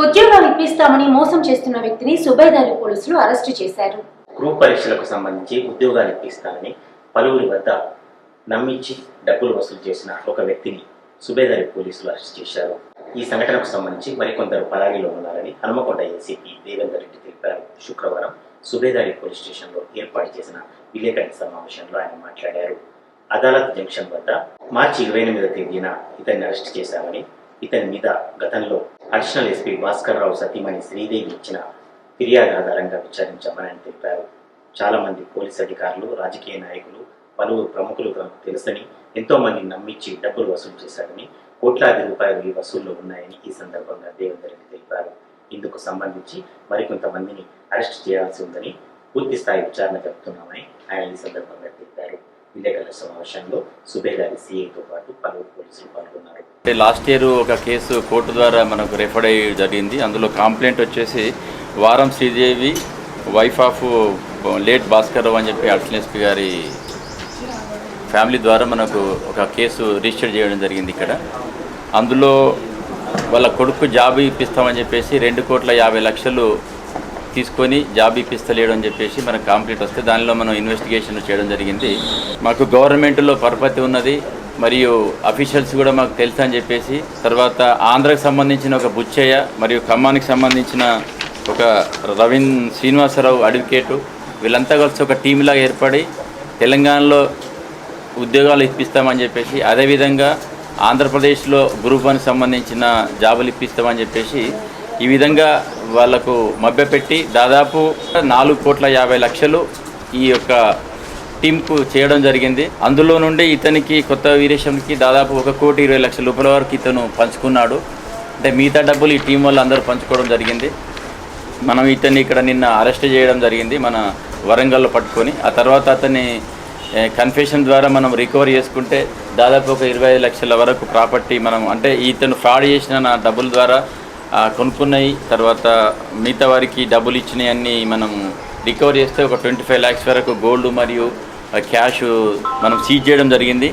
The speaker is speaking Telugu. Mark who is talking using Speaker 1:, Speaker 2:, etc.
Speaker 1: ఉద్యోగాలు ఇప్పిస్తామని మోసం చేస్తున్న వ్యక్తిని సుబేదారి పోలీసులు అరెస్టు చేశారు.
Speaker 2: గ్రూప్ పరీక్షలకు సంబంధించి ఉద్యోగాలు ఇప్పిస్తామని పలువురి వద్ద నమ్మించి డబ్బులు వసూలు చేసిన ఒక వ్యక్తిని సుబేదారి పోలీసులు అరెస్ట్ చేశారు. ఈ సంఘటనకు సంబంధించి మరికొందరు పరారీలో ఉన్నారని హనుమకొండ ఏసీపీ దేవేందర్ రెడ్డి తెలిపారు. శుక్రవారం సుబేదారి పోలీస్ స్టేషన్లో ఏర్పాటు చేసిన విలేకరుల సమావేశంలో ఆయన మాట్లాడారు. అదాలత్ జంక్షన్ వద్ద మార్చి ఇరవై ఎనిమిదవ తేదీన ఇతన్ని అరెస్ట్ చేశామని ఇతని మీద గతంలో అడిషనల్ ఎస్పీ భాస్కర్ రావు సతీమణి శ్రీదేవి ఇచ్చిన ఫిర్యాదు ఆధారంగా విచారించామని ఆయన తెలిపారు. చాలా మంది పోలీస్ అధికారులు రాజకీయ నాయకులు పలువురు ప్రముఖులు తనకు తెలుసని ఎంతో మంది నమ్మించి డబ్బులు వసూలు చేశారని కోట్లాది రూపాయలు ఈ వసూళ్ళు ఉన్నాయని ఈ సందర్భంగా దేవేందర్ రెడ్డి తెలిపారు. ఇందుకు సంబంధించి మరికొంతమందిని అరెస్ట్ చేయాల్సి ఉందని పూర్తి స్థాయి విచారణ జరుపుతున్నామని ఆయన ఈ సందర్భంగా విలేకరుల సమావేశంలో సుబేదారి సీఏతో పాటు పలువురు పోలీసులు పాల్గొన్నారు.
Speaker 3: అంటే లాస్ట్ ఇయర్ ఒక కేసు కోర్టు ద్వారా మనకు రెఫర్ అయ్యి జరిగింది. అందులో కంప్లైంట్ వచ్చేసి వారం Sridevi wife of late Bhaskar Rao అని చెప్పి అడిషనల్ ఎస్పీ గారి ఫ్యామిలీ ద్వారా మనకు ఒక కేసు రిజిస్టర్ చేయడం జరిగింది ఇక్కడ. అందులో వాళ్ళ కొడుకు జాబ్ ఇప్పిస్తామని చెప్పేసి రెండు కోట్ల యాభై లక్షలు తీసుకొని జాబ్ ఇప్పిస్తలేడు అని చెప్పేసి మనకు కాంప్లీట్ వస్తే దానిలో మనం ఇన్వెస్టిగేషన్ చేయడం జరిగింది. మాకు గవర్నమెంట్లో పరపతి ఉన్నది మరియు అఫీషియల్స్ కూడా మాకు తెలుసు అని చెప్పేసి తర్వాత ఆంధ్రకు సంబంధించిన ఒక బుచ్చయ్య మరియు ఖమ్మానికి సంబంధించిన ఒక రవీన్ శ్రీనివాసరావు అడ్వకేటు వీళ్ళంతా కలిసి ఒక టీంలాగా ఏర్పడి తెలంగాణలో ఉద్యోగాలు ఇప్పిస్తామని చెప్పేసి అదేవిధంగా ఆంధ్రప్రదేశ్లో గ్రూప్ వన్కి సంబంధించిన జాబులు ఇప్పిస్తామని చెప్పేసి ఈ విధంగా వాళ్ళకు మభ్యపెట్టి దాదాపు నాలుగు కోట్ల యాభై లక్షలు ఈ యొక్క టీంకు చేయడం జరిగింది. అందులో నుండి ఇతనికి కొత్త వీరేశంకి దాదాపు ఒక కోటి ఇరవై లక్షల రూపాయల వరకు ఇతను పంచుకున్నాడు. అంటే మిగతా డబ్బులు ఈ టీం వాళ్ళు అందరూ పంచుకోవడం జరిగింది. మనం ఇతన్ని ఇక్కడ నిన్న అరెస్ట్ చేయడం జరిగింది మన వరంగల్లో పట్టుకొని. ఆ తర్వాత అతన్ని కన్ఫెషన్ ద్వారా మనం రికవర్ చేసుకుంటే దాదాపు ఒక ఇరవై ఐదు లక్షల వరకు ప్రాపర్టీ మనం అంటే ఇతను ఫ్రాడ్ చేసిన నా డబ్బుల ద్వారా కొనుక్కున్నాయి. తర్వాత మిగతా వారికి డబ్బులు ఇచ్చినాయన్నీ మనం రికవర్ చేస్తే ఒక ట్వంటీ ఫైవ్ ల్యాక్స్ వరకు గోల్డ్ మరియు క్యాష్ మనం సీజ్ చేయడం జరిగింది.